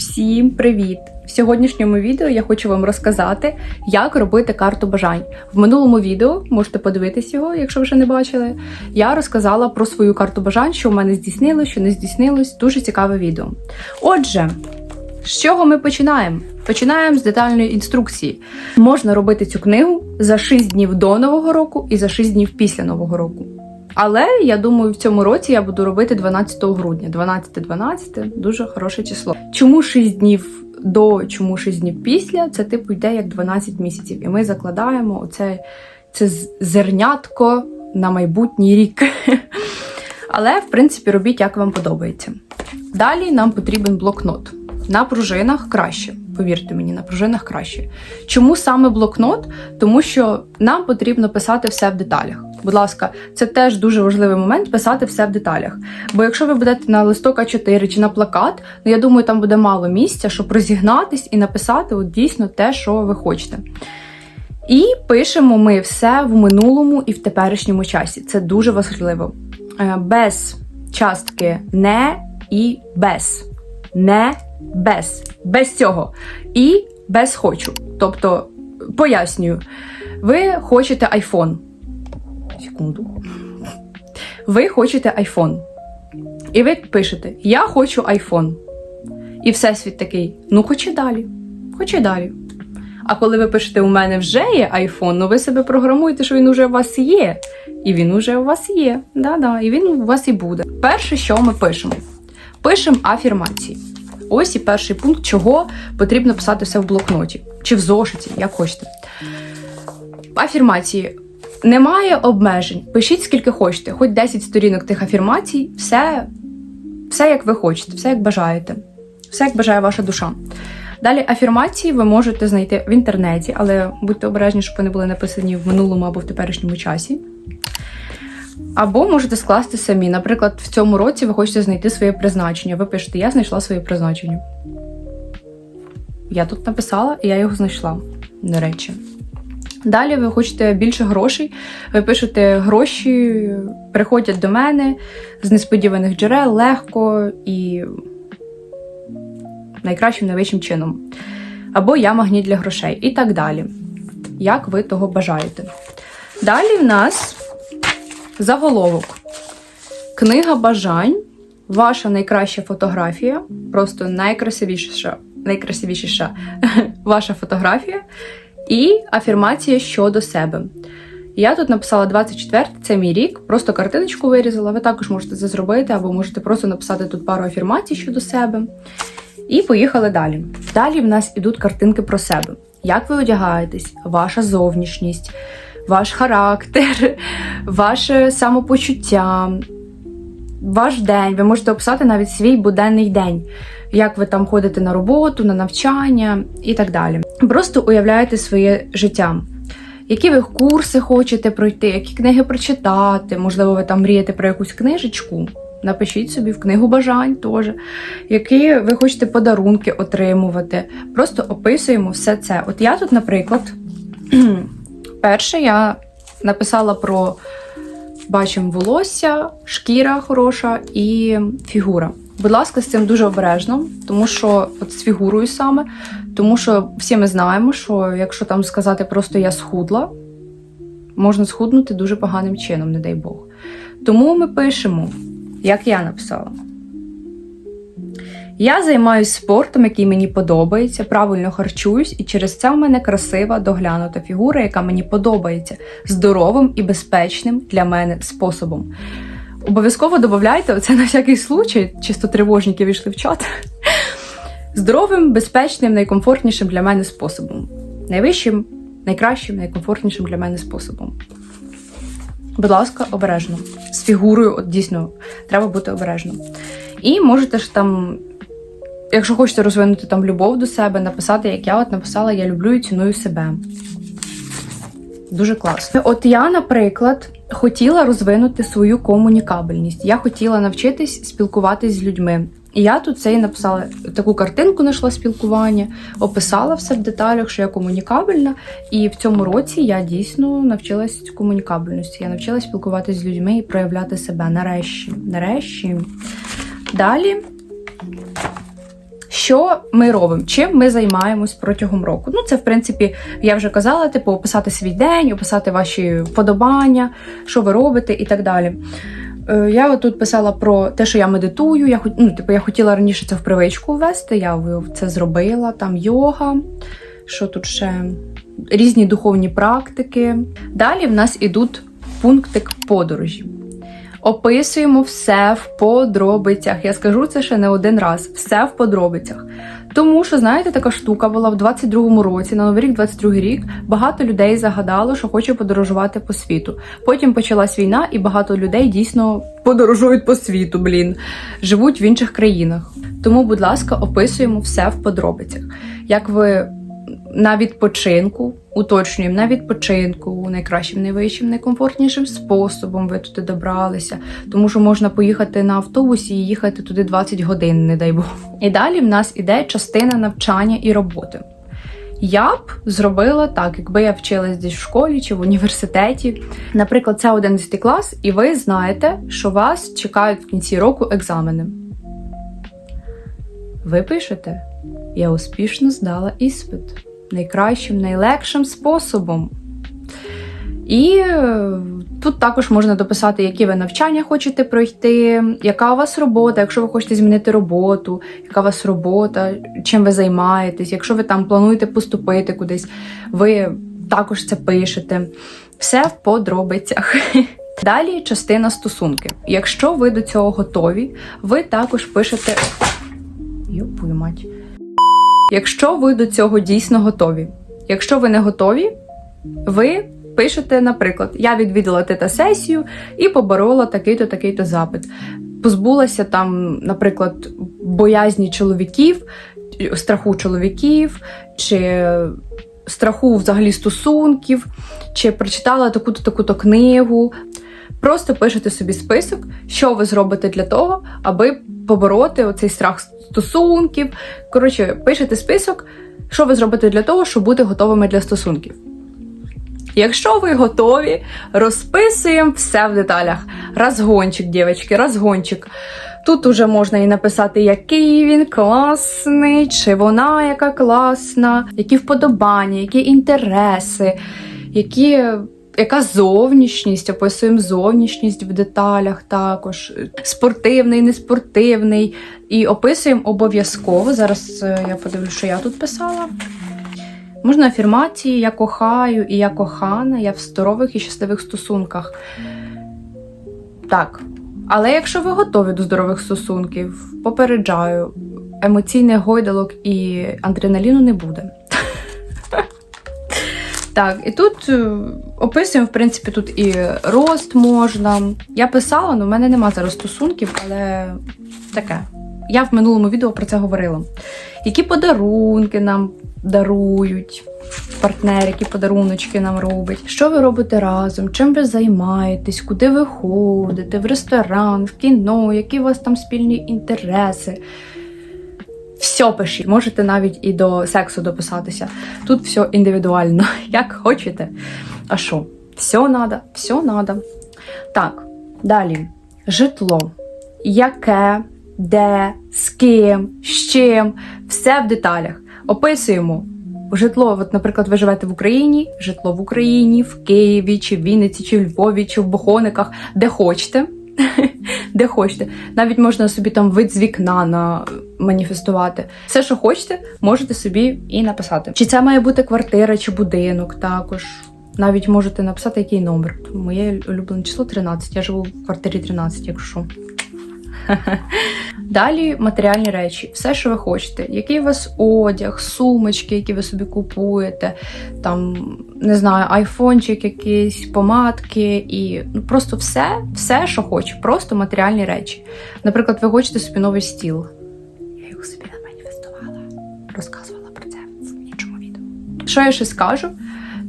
Всім привіт! В сьогоднішньому відео я хочу вам розказати, як робити карту бажань. В минулому відео можете подивитись його, якщо вже не бачили. Я розказала про свою карту бажань, що в мене здійснилось, що не здійснилось. Дуже цікаве відео. Отже, з чого ми починаємо? Починаємо з детальної інструкції. Можна робити цю книгу за 6 днів до Нового року і за 6 днів після Нового року. Але я думаю, в цьому році я буду робити 12 грудня. 12-12 дуже хороше число. Чому 6 днів до, чому 6 днів після? Це типу йде як 12 місяців. І ми закладаємо оце це зернятко на майбутній рік. Але, в принципі, робіть, як вам подобається. Далі нам потрібен блокнот. На пружинах краще, повірте мені, на пружинах краще. Чому саме блокнот? Тому що нам потрібно писати все в деталях. Будь ласка, це теж дуже важливий момент писати все в деталях. Бо якщо ви будете на листок А4 чи на плакат, ну я думаю, там буде мало місця, щоб розігнатись і написати от дійсно те, що ви хочете. І пишемо ми все в минулому і в теперішньому часі. Це дуже важливо. Е, Без частки не і без. Не без. Без цього. І без хочу. Тобто, пояснюю, ви хочете iPhone. Секунду. Ви хочете iPhone. І ви пишете: Я хочу iPhone. І всесвіт такий: ну, хоче далі. Хоче далі. А коли ви пишете, у мене вже є iPhone, ну ви себе програмуєте, що він уже у вас є. І він уже у вас є. Да-да, і він у вас і буде. Перше, що ми пишемо? Пишемо афірмації. Ось і перший пункт, чого потрібно писати все в блокноті чи в зошиті, як хочете. Афірмації. Немає обмежень. Пишіть скільки хочете, хоч 10 сторінок тих афірмацій, все, все як ви хочете, все як бажаєте, все як бажає ваша душа. Далі афірмації ви можете знайти в інтернеті, але будьте обережні, щоб вони були написані в минулому або в теперішньому часі. Або можете скласти самі. Наприклад, в цьому році ви хочете знайти своє призначення. Ви пишете, я знайшла своє призначення. Я тут написала, і я його знайшла, до речі. Далі ви хочете більше грошей. Ви пишете гроші, приходять до мене з несподіваних джерел легко і найкращим найвищим чином. Або я магніт для грошей, і так далі. Як ви того бажаєте. Далі в нас заголовок. Книга бажань. Ваша найкраща фотографія, просто найкрасивіша, найкрасивіша ваша фотографія і афірмація щодо себе. Я тут написала 24 це мій рік, просто картиночку вирізала. Ви також можете це зробити, або можете просто написати тут пару афірмацій щодо себе. І поїхали далі. Далі в нас ідуть картинки про себе. Як ви одягаєтесь, ваша зовнішність, ваш характер, ваше самопочуття, ваш день. Ви можете описати навіть свій буденний день, як ви там ходите на роботу, на навчання і так далі. Просто уявляєте своє життя. Які ви курси хочете пройти, які книги прочитати? Можливо, ви там мрієте про якусь книжечку. Напишіть собі в книгу бажань теж, які ви хочете подарунки отримувати. Просто описуємо все це. От я тут, наприклад, перше я написала про бачимо волосся, шкіра хороша і фігура. Будь ласка, з цим дуже обережно, тому що от з фігурою саме, тому що всі ми знаємо, що якщо там сказати просто я схудла, можна схуднути дуже поганим чином, не дай Бог. Тому ми пишемо, як я написала. Я займаюся спортом, який мені подобається, правильно харчуюсь, і через це в мене красива доглянута фігура, яка мені подобається здоровим і безпечним для мене способом. Обов'язково додавайте оце на всякий случай, чисто тривожники війшли в чат. Здоровим, безпечним, найкомфортнішим для мене способом. Найвищим, найкращим, найкомфортнішим для мене способом. Будь ласка, обережно. З фігурою, от дійсно, треба бути обережним. І можете ж там, якщо хочете розвинути там любов до себе, написати, як я от написала, я люблю і ціную себе. Дуже класно. От я, наприклад, хотіла розвинути свою комунікабельність. Я хотіла навчитись спілкуватись з людьми. І я тут це і написала таку картинку, знайшла спілкування, описала все в деталях, що я комунікабельна. І в цьому році я дійсно навчилась комунікабельності. Я навчилась спілкуватися з людьми і проявляти себе нарешті. Нарешті. Далі Що ми робимо? Чим ми займаємось протягом року? Ну, це, в принципі, я вже казала, типу, описати свій день, описати ваші вподобання, що ви робите і так далі. Е, Я тут писала про те, що я медитую. Я ну, типу, я хотіла раніше це в привичку ввести. Я це зробила. Там йога. Що тут ще? Різні духовні практики. Далі в нас ідуть пунктик подорожі. Описуємо все в подробицях. Я скажу це ще не один раз. Все в подробицях. Тому що, знаєте, така штука була в 22-му році, на новий рік, 22-й рік, багато людей загадало, що хоче подорожувати по світу. Потім почалась війна, і багато людей дійсно подорожують по світу, блін, живуть в інших країнах. Тому, будь ласка, описуємо все в подробицях. Як ви на відпочинку, уточнюємо на відпочинку, найкращим, найвищим, найкомфортнішим способом ви туди добралися, тому що можна поїхати на автобусі і їхати туди 20 годин, не дай Бог. І далі в нас іде частина навчання і роботи. Я б зробила так, якби я вчилась десь в школі чи в університеті. Наприклад, це 11 клас, і ви знаєте, що вас чекають в кінці року екзамени. Ви пишете: Я успішно здала іспит найкращим, найлегшим способом. І е, тут також можна дописати, які ви навчання хочете пройти, яка у вас робота, якщо ви хочете змінити роботу, яка у вас робота, чим ви займаєтесь, якщо ви там плануєте поступити кудись, ви також це пишете. Все в подробицях. Далі частина стосунки. Якщо ви до цього готові, ви також пишете. Йопую мать. Якщо ви до цього дійсно готові. Якщо ви не готові, ви пишете, наприклад, я відвідала тета-сесію і поборола такий-то, такий-то запит. Позбулася там, наприклад, боязні чоловіків, страху чоловіків, чи страху взагалі стосунків, чи прочитала таку-то таку-то книгу. Просто пишете собі список, що ви зробите для того, аби побороти оцей страх стосунків. Коротше, пишете список, що ви зробите для того, щоб бути готовими для стосунків. Якщо ви готові, розписуємо все в деталях. Розгончик, дівчатки, розгончик. Тут уже можна і написати, який він класний, чи вона яка класна, які вподобання, які інтереси, які яка зовнішність, описуємо зовнішність в деталях також. Спортивний, неспортивний. І описуємо обов'язково. Зараз е, я подивлюся, що я тут писала. Можна афірмації, я кохаю і я кохана, я в здорових і щасливих стосунках. Так. Але якщо ви готові до здорових стосунків, попереджаю, емоційних гойдалок і адреналіну не буде. Так, і тут е, описуємо, в принципі, тут і рост можна. Я писала, але в мене нема зараз стосунків, але таке. Я в минулому відео про це говорила. Які подарунки нам дарують, партнери, які подаруночки нам робить, що ви робите разом, чим ви займаєтесь, куди ви ходите, в ресторан, в кіно, які у вас там спільні інтереси. Все пишіть, можете навіть і до сексу дописатися. Тут все індивідуально, як хочете. А що? Все надо, все надо. Так, далі. Житло. Яке, де, з ким, з чим, все в деталях. Описуємо. Житло, от, наприклад, ви живете в Україні, житло в Україні, в Києві, чи в Вінниці, чи в Львові, чи в Бохониках, де хочете. Де хочете. Навіть можна собі там вид з вікна на маніфестувати. Все, що хочете, можете собі і написати. Чи це має бути квартира, чи будинок також. Навіть можете написати, який номер. Моє улюблене число 13. Я живу в квартирі 13, якщо. Далі матеріальні речі, все, що ви хочете. Який у вас одяг, сумочки, які ви собі купуєте, там, не знаю, айфончик якийсь, помадки і ну, просто все, все, що хоче, просто матеріальні речі. Наприклад, ви хочете собі новий стіл. Я його собі наманіфестувала, розказувала про це в іншому відео. Що я ще скажу?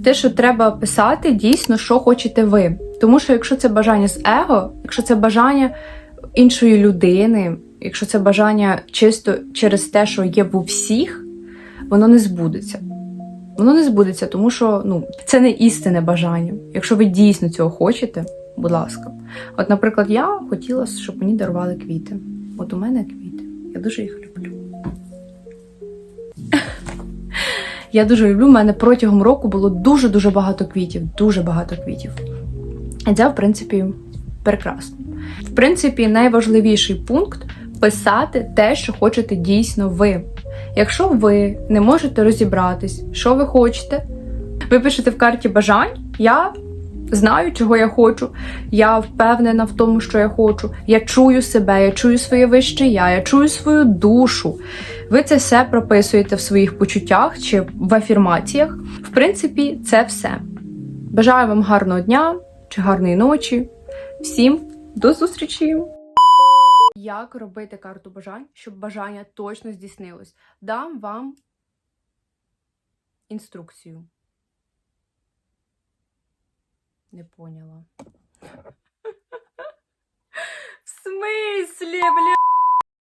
Те, що треба писати, дійсно, що хочете ви. Тому що якщо це бажання з его, якщо це бажання іншої людини, якщо це бажання чисто через те, що є в усіх, воно не збудеться. Воно не збудеться, тому що ну, це не істинне бажання. Якщо ви дійсно цього хочете, будь ласка. От, наприклад, я хотіла, щоб мені дарували квіти. От у мене квіти. Я дуже їх люблю. Я дуже люблю. У мене протягом року було дуже-дуже багато квітів. Дуже багато квітів. І це, в принципі, прекрасно. В принципі, найважливіший пункт писати те, що хочете дійсно ви. Якщо ви не можете розібратись, що ви хочете, ви пишете в карті бажань. Я знаю, чого я хочу. Я впевнена в тому, що я хочу. Я чую себе, я чую своє вище я, я чую свою душу. Ви це все прописуєте в своїх почуттях чи в афірмаціях. В принципі, це все. Бажаю вам гарного дня чи гарної ночі. Всім до зустрічі! Як робити карту бажань, щоб бажання точно здійснилось? Дам вам інструкцію. Не поняла. В смислі, бля?